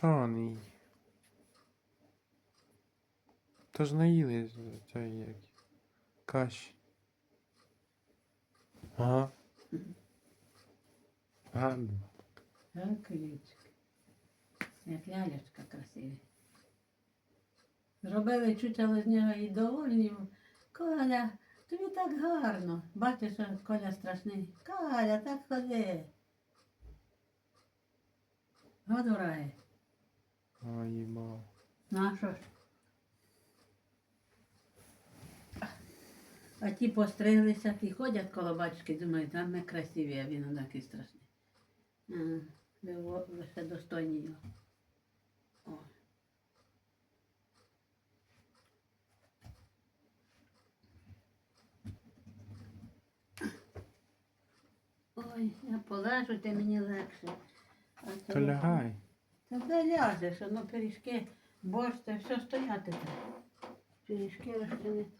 Шаний. Та ж наїли цієї як. Каші. Ага. Гарно. Галькулічки. Як лялечка красиві. Зробили чучело з нього і довольні. Коля, тобі так гарно. Бачиш, що Коля страшний. Коля, так ходи. Годурає. Мав. Ну а що ж? А ті постриглися, ті ходять коло батюшки, думають, а ми красиві, а він такий страшний. Ви лише достойні його. О. Ой, я полежу, ти мені легше. А Та лягай. та де ляжеш, ну пиріжки, борщ, все стояти. Пиріжки розчинити.